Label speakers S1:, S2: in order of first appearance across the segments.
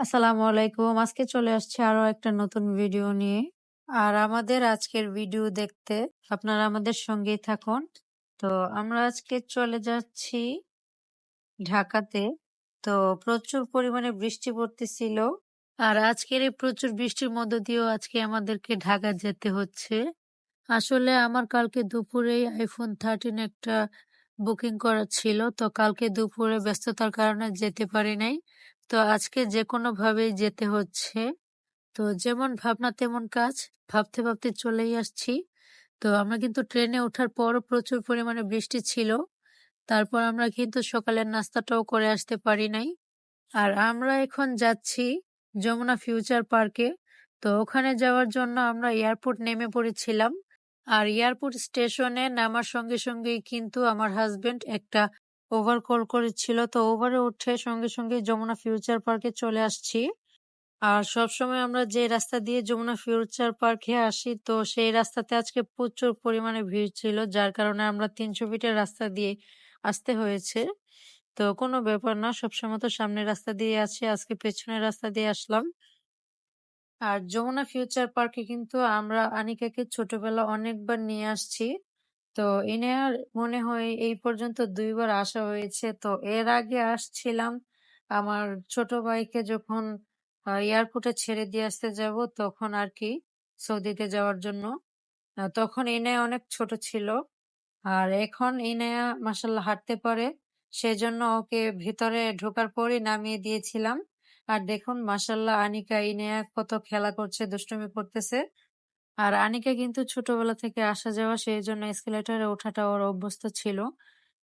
S1: আসসালামু আলাইকুম। আজকে চলে আসছে আরও একটা নতুন ভিডিও নিয়ে। আর আমাদের আজকের ভিডিও দেখতে আপনারা আমাদের সঙ্গেই থাকুন। তো আমরা আজকে চলে যাচ্ছি ঢাকাতে। তো প্রচুর পরিমাণে বৃষ্টি পড়তেছিল। আর আজকের এই প্রচুর বৃষ্টির মধ্য দিয়েও আজকে আমাদেরকে ঢাকা যেতে হচ্ছে। আসলে আমার কালকে দুপুরেই আইফোন 13 একটা বুকিং করা ছিল। তো কালকে দুপুরে ব্যস্ততার কারণে যেতে পারি নাই। তো আজকে যেকোনোভাবেই যেতে হচ্ছে। তো যেমন ভাবনা তেমন কাজ। ভাবতে, ভাবতে চলেই আসছি। তো আমরা কিন্তু ট্রেনে ওঠার পরও প্রচুর পরিমাণে বৃষ্টি ছিল। তারপর আমরা কিন্তু সকালের নাস্তাটাও করে আসতে পারি নাই। আর আমরা এখন যাচ্ছি যমুনা ফিউচার পার্কে। তো ওখানে যাওয়ার জন্য আমরা এয়ারপোর্ট নেমে পড়েছিলাম। আর এয়ারপোর্ট স্টেশনে নামার সঙ্গে সঙ্গেই কিন্তু আমার হাজবেন্ড একটা ওভার কল করেছিল। তো ওভারে উঠে সঙ্গে সঙ্গে যমুনা ফিউচার পার্কে চলে আসছি। আর সবসময় আমরা যে রাস্তা দিয়ে যমুনা ফিউচার পার্কে আসি, তো সেই রাস্তাতে আজকে প্রচুর পরিমাণে ভিড় ছিল। যার কারণে আমরা ৩০০ ফিটের রাস্তা দিয়ে আসতে হয়েছে। তো কোনো ব্যাপার না। সবসময় তো সামনের রাস্তা দিয়ে আসি। আজকে পেছনের রাস্তা দিয়ে আসলাম। আর যমুনা ফিউচার পার্কে কিন্তু আমরা আনিকাকে ছোটবেলা অনেকবার নিয়ে আসছি। তো ইনায়ার মনে হয় এই পর্যন্ত ২ বার আসা হয়েছে। তো এর আগে আসছিলাম আমার ছোট ভাইকে যখন এয়ারপোর্টে ছেড়ে দিয়ে আসতে যাব তখন আরকি সৌদিতে যাওয়ার জন্য। তখন ইনায়া অনেক ছোট ছিল। আর এখন ইনায়া মাশাআল্লাহ হাঁটতে পারে। সেজন্য ওকে ভিতরে ঢোকার পরই নামিয়ে দিয়েছিলাম। আর দেখুন মাশাআল্লাহ আনিকা, ইনায়া কত খেলা করছে, দুষ্টুমি করতেছে। আর আনিকা কিন্তু ছোটবেলা থেকে আসা যাওয়া সেই জন্য এস্কেলেটরে ওঠাটা ওর অভ্যস্ত ছিল।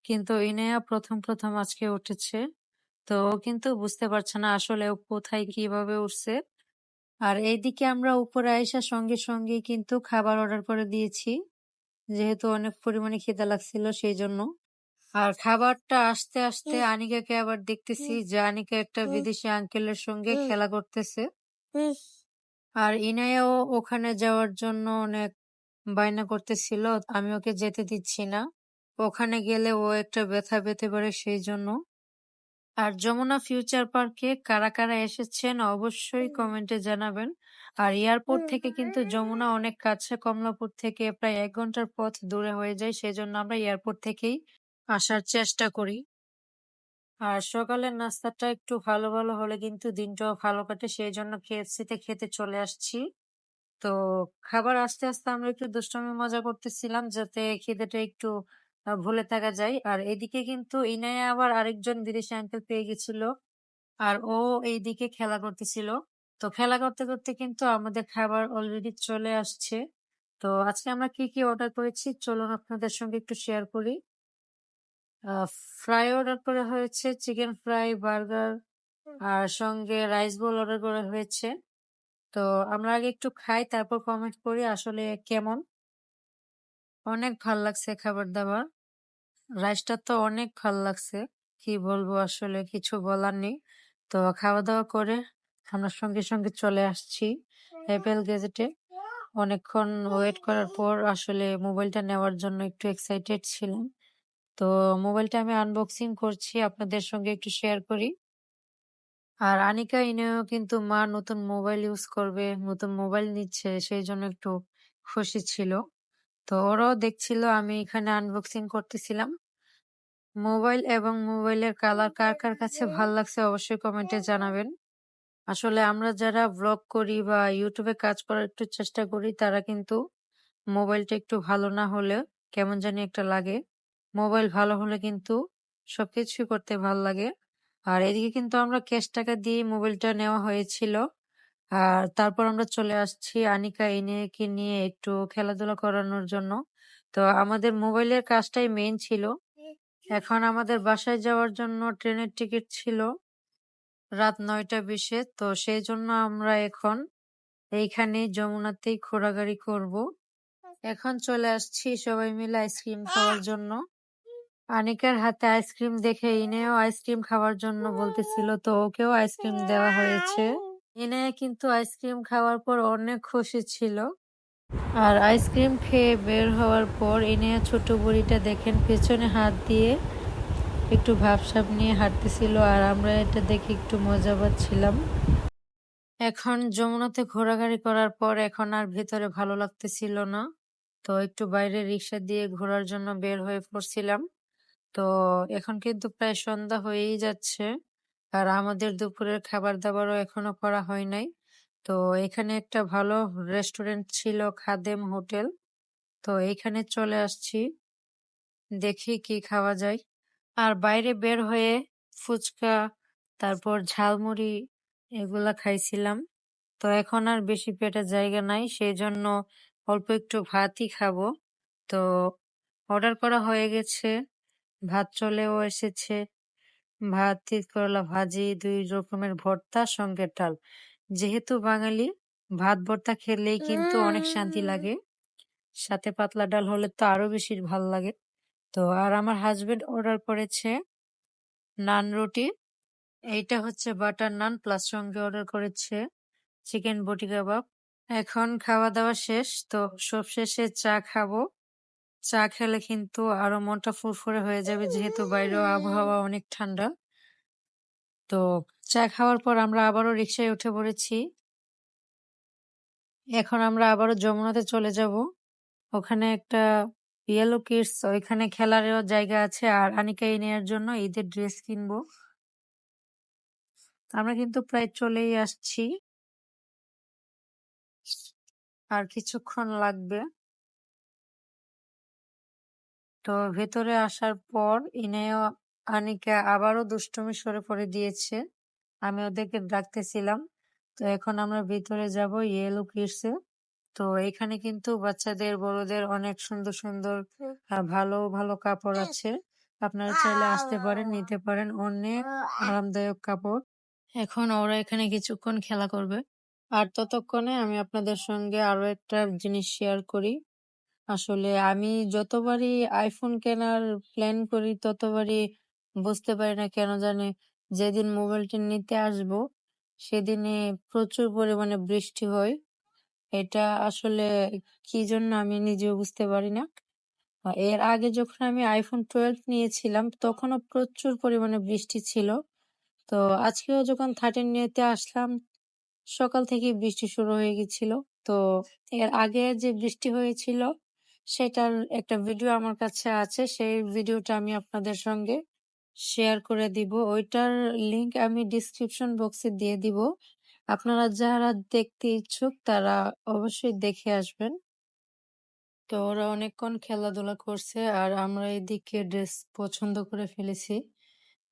S1: কিন্তু ইনায়া ১ম, ১ম আজকে উঠেছে। তো ও কিন্তু বুঝতে পারছে না আসলে ও কোথায় কীভাবে উঠছে। আর এইদিকে আমরা উপরে আইসার সঙ্গে সঙ্গে কিন্তু খাবার অর্ডার করে দিয়েছি। যেহেতু অনেক পরিমাণে খিদা লাগছিল সেই জন্য আর খাবারটা আসতে, আসতে আনিকাকে আবার দেখতেছি যে আনিকা একটা বিদেশি আঙ্কেলের সঙ্গে খেলা করতেছে। আর ইনায়াও ওখানে যাওয়ার জন্য অনেক বায়না করতেছিল। আমি ওকে যেতে দিচ্ছি না। ওখানে গেলে ও একটা ব্যথা পেতে পারে সেই জন্য আর যমুনা ফিউচার পার্কে কারা, কারা এসেছেন অবশ্যই কমেন্টে জানাবেন। আর এয়ারপোর্ট থেকে কিন্তু যমুনা অনেক কাছে। কমলাপুর থেকে প্রায় এক ঘণ্টার পথ দূরে হয়ে যায়। সেজন্য আমরা এয়ারপোর্ট থেকেই আসার চেষ্টা করি। আর সকালের নাস্তাটা একটু ভালো, ভালো হলে কিন্তু দিনটাও ভালো কাটে। সেইজন্য KFC তে খেতে চলে আসছি। তো খাবার আসতে, আসতে আমরা একটু দুষ্টামি মজা করতেছিলাম যাতে খিদেটা একটু ভুলে থাকা যায়। আর এদিকে কিন্তু ইনায়া আবার আরেকজন বিদেশি আঙ্কেল পেয়ে গেছিল। আর ও এইদিকে খেলা করতেছিল। তো খেলা করতে, করতে কিন্তু আমাদের খাবার অলরেডি চলে আসছে। তো আজকে আমরা কি, কি অর্ডার করেছি চলুন আপনাদের সঙ্গে একটু শেয়ার করি। ফ্রাই অর্ডার করা হয়েছে, চিকেন ফ্রাই, বার্গার আর সঙ্গে রাইস বোল অর্ডার করা হয়েছে। তো আমরা আগে একটু খাই তারপর কমেন্ট করি আসলে কেমন। অনেক ভালো লাগছে খাবার-দাবার। রাইসটা তো অনেক ভালো লাগছে। কি বলব আসলে কিছু বলার নেই। তো খাওয়া-দাওয়া করে আমরা সঙ্গে, সঙ্গে চলে আসছি অ্যাপেল গ্যাজেটে। অনেকক্ষণ ওয়েট করার পর আসলে মোবাইলটা নেওয়ার জন্য একটু এক্সাইটেড ছিলাম। তো মোবাইলটা আমি আনবক্সিং করছি আপনাদের সঙ্গে একটু শেয়ার করি। আর আনিকা ইনায়াও কিন্তু মা নতুন মোবাইল ইউজ করবে, নতুন মোবাইল নিচ্ছে সেই জন্য একটু খুশি ছিল। তো ওরাও দেখছিল আমি এখানে আনবক্সিং করতেছিলাম। মোবাইল এবং মোবাইলের কালার কার, কার কাছে ভালো লাগছে অবশ্যই কমেন্টে জানাবেন। আসলে আমরা যারা ব্লগ করি বা ইউটিউবে কাজ করার একটু চেষ্টা করি তারা কিন্তু মোবাইলটা একটু ভালো না হলে কেমন জানি একটা লাগে। মোবাইল ভালো হলে কিন্তু সবকিছুই করতে ভালো লাগে। আর এদিকে কিন্তু আমরা ক্যাশ টাকা দিয়েই মোবাইলটা নেওয়া হয়েছিল। আর তারপর আমরা চলে আসছি আনিকা, ইনায়াকে নিয়ে একটু খেলাধুলা করানোর জন্য। তো আমাদের মোবাইলের কাজটাই মেইন ছিল। এখন আমাদের বাসায় যাওয়ার জন্য ট্রেনের টিকিট ছিল রাত নয়টা বিশে তো সেই জন্য আমরা এখন এইখানে যমুনাতেই ঘোরাঘুরি করব। এখন চলে আসছি সবাই মিলে আইসক্রিম খাওয়ার জন্য। আনিকার হাতে আইসক্রিম দেখে ইনায়াও আইসক্রিম খাওয়ার জন্য বলতেছিল, তো ওকেও আইসক্রিম দেওয়া হয়েছে। ইনায়া কিন্তু আইসক্রিম খাওয়ার পর অনেক খুশি ছিল। আর আইসক্রিম খেয়ে বের হওয়ার পর ইনায়া ছোট বুড়িটা দেখেন পেছনে হাত দিয়ে একটু ভাবসাব নিয়ে হাঁটতেছিল, আর আমরা এটা দেখে একটু মজা পাচ্ছিলাম। এখন যমুনাতে ঘোরাঘুরি করার পর এখন আর ভেতরে ভালো লাগতেছিল না, তো একটু বাইরে রিক্সা দিয়ে ঘোরার জন্য বের হয়ে পড়ছিলাম তো এখন কিন্তু প্রায় সন্ধ্যা হয়েই যাচ্ছে। আর আমাদের দুপুরের খাবার দাবারও এখনও করা হয় নাই। তো এখানে একটা ভালো রেস্টুরেন্ট ছিল খাদেম হোটেল। তো এখানে চলে আসছি। দেখি কি খাওয়া যায়। আর বাইরে বের হয়ে ফুচকা, তারপর ঝালমুড়ি এগুলা খাইছিলাম। তো এখন আর বেশি পেটে জায়গা নাই সেই জন্য অল্প একটু ভাতই খাব। তো অর্ডার করা হয়ে গেছে। ভাত চলেও এসেছে। ভাত করলা ভাজি দুই রকমের ভর্তা সঙ্গে ডাল। যেহেতু বাঙালি ভাত ভর্তা খেলেই কিন্তু অনেক শান্তি লাগে। সাথে পাতলা ডাল হলে তো আরও বেশি ভালো লাগে। তো আর আমার হাজবেন্ড অর্ডার করেছে নান রুটি। এইটা হচ্ছে বাটার নান প্লাস সঙ্গে অর্ডার করেছে চিকেন বটি কাবাব। এখন খাওয়া দাওয়া শেষ তো সব শেষে চা খাব। চা খেলে কিন্তু আরও মনটা ফুরফুরে হয়ে যাবে, যেহেতু বাইরেও আবহাওয়া অনেক ঠান্ডা। তো চা খাওয়ার পর আমরা আবারও রিক্সায় উঠে পড়েছি। এখন আমরা আবারও যমুনাতে চলে যাব। ওখানে একটা ইয়েলো কিডস ওইখানে খেলারও জায়গা আছে, আর আনিকা নেওয়ার জন্য ঈদের ড্রেস কিনবো। আমরা কিন্তু প্রায় চলেই আসছি। আর কিছুক্ষণ লাগবে। তো ভেতরে আসার পর ইনেও আনিকা আবারও দুষ্টুমি সরে পড়ে দিয়েছে। আমি ওদেরকে ডাকতেছিলাম। তো এখন আমরা ভিতরে যাব, ইয়েলো কিডসে। তো এখানে কিন্তু বাচ্চাদের, বড়দের অনেক সুন্দর সুন্দর ভালো ভালো কাপড় আছে। আপনারা চাইলে আসতে পারেন, নিতে পারেন। অনেক আরামদায়ক কাপড়। এখন ওরা এখানে কিছুক্ষণ খেলা করবে। আর ততক্ষণে আমি আপনাদের সঙ্গে আরও একটা জিনিস শেয়ার করি। আসলে আমি যতবারই আইফোন কেনার প্ল্যান করি, ততবারই বুঝতে পারি না কেন জানি যেদিন মোবাইলটি নিতে আসব, সেদিনে প্রচুর পরিমাণে বৃষ্টি হয়। এটা আসলে কি জন্য আমি নিজেও বুঝতে পারি না। এর আগে যখন আমি আইফোন টুয়েলভ নিয়েছিলাম, তখনও প্রচুর পরিমাণে বৃষ্টি ছিল। তো আজকেও যখন থার্টিন নিতে আসলাম, সকাল থেকে বৃষ্টি শুরু হয়ে গেছিল। তো এর আগে যে বৃষ্টি হয়েছিল সেটার একটা ভিডিও আমার কাছে আছে। সেই ভিডিওটা আমি আপনাদের সঙ্গে শেয়ার করে দিব। ওইটার লিংক আমি ডিসক্রিপশন বক্সে দিয়ে দিব। আপনারা যারা দেখতে ইচ্ছুক, তারা অবশ্যই দেখে আসবেন। তো ওরা অনেকক্ষণ খেলাধুলা করছে আর আমরা এদিকে ড্রেস পছন্দ করে ফেলেছি।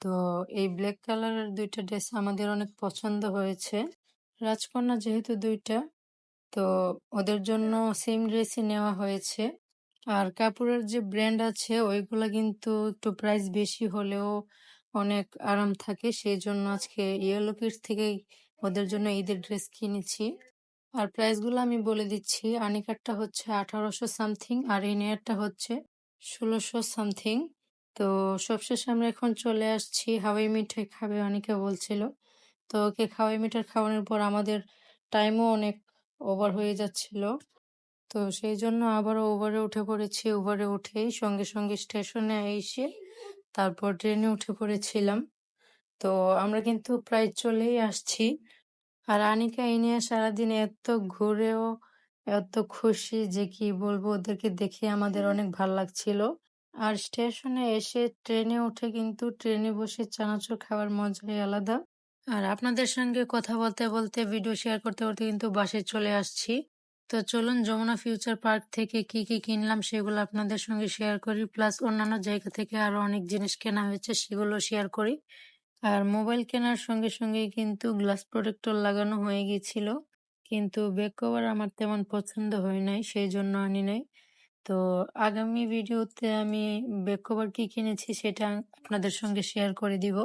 S1: তো এই ব্ল্যাক কালারের দুইটা ড্রেস আমাদের অনেক পছন্দ হয়েছে। রাজকন্যা যেহেতু দুইটা, তো ওদের জন্য সেম ড্রেসই নেওয়া হয়েছে। আর কাপড়ের যে ব্র্যান্ড আছে, ওইগুলা কিন্তু একটু প্রাইস বেশি হলেও অনেক আরাম থাকে। সেই জন্য আজকে ইয়েলো কিডস থেকেই ওদের জন্য ঈদের ড্রেস কিনেছি। আর প্রাইসগুলো আমি বলে দিচ্ছি। আনিকারটা হচ্ছে আঠারোশো সামথিং আর ইনিয়ারটা হচ্ছে ষোলোশো সামথিং তো সবশেষে আমরা এখন চলে আসছি। হাওয়াই মিঠাই খাবে অনেকে বলছিল। তো ওকে হাওয়াই মিঠাই খাওয়ানোর পর আমাদের টাইমও অনেক ওভার হয়ে যাচ্ছিল। তো সেই জন্য আবারও ওভারে উঠে পড়েছি। ওভারে উঠেই সঙ্গে সঙ্গে স্টেশনে এসে তারপর ট্রেনে উঠে পড়েছিলাম। তো আমরা কিন্তু প্রায় চলেই আসছি। আর আনিকা এই নিয়ে সারাদিন এত ঘুরেও, এত খুশি যে কি বলব, ওদেরকে দেখে আমাদের অনেক ভালো লাগছিল। আর স্টেশনে এসে ট্রেনে উঠে কিন্তু ট্রেনে বসে চানাচুর খাওয়ার মজাই আলাদা। আর আপনাদের সঙ্গে কথা বলতে বলতে ভিডিও শেয়ার করতে করতে কিন্তু বাসে চলে আসছি। তো চলুন যমুনা ফিউচার পার্ক থেকে কি কি কিনলাম সেগুলো আপনাদের সঙ্গে শেয়ার করি। প্লাস অন্যান্য জায়গা থেকে আরও অনেক জিনিস কেনা হয়েছে সেগুলো শেয়ার করি। আর মোবাইল কেনার সঙ্গে সঙ্গেই কিন্তু গ্লাস প্রোটেক্টর লাগানো হয়ে গিয়েছিল। কিন্তু ব্যাক কভার আমার তেমন পছন্দ হয় নাই, সেই জন্য আনি নাই। তো আগামী ভিডিওতে আমি ব্যাক কভার কি কিনেছি সেটা আপনাদের সঙ্গে শেয়ার করে দিব।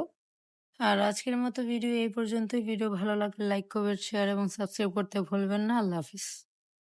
S1: আর আজকের মতো ভিডিও এই পর্যন্তই। ভিডিও ভালো লাগলে লাইক, কমেন্ট, শেয়ার এবং সাবস্ক্রাইব করতে ভুলবেন না। আল্লাহ হাফিজ।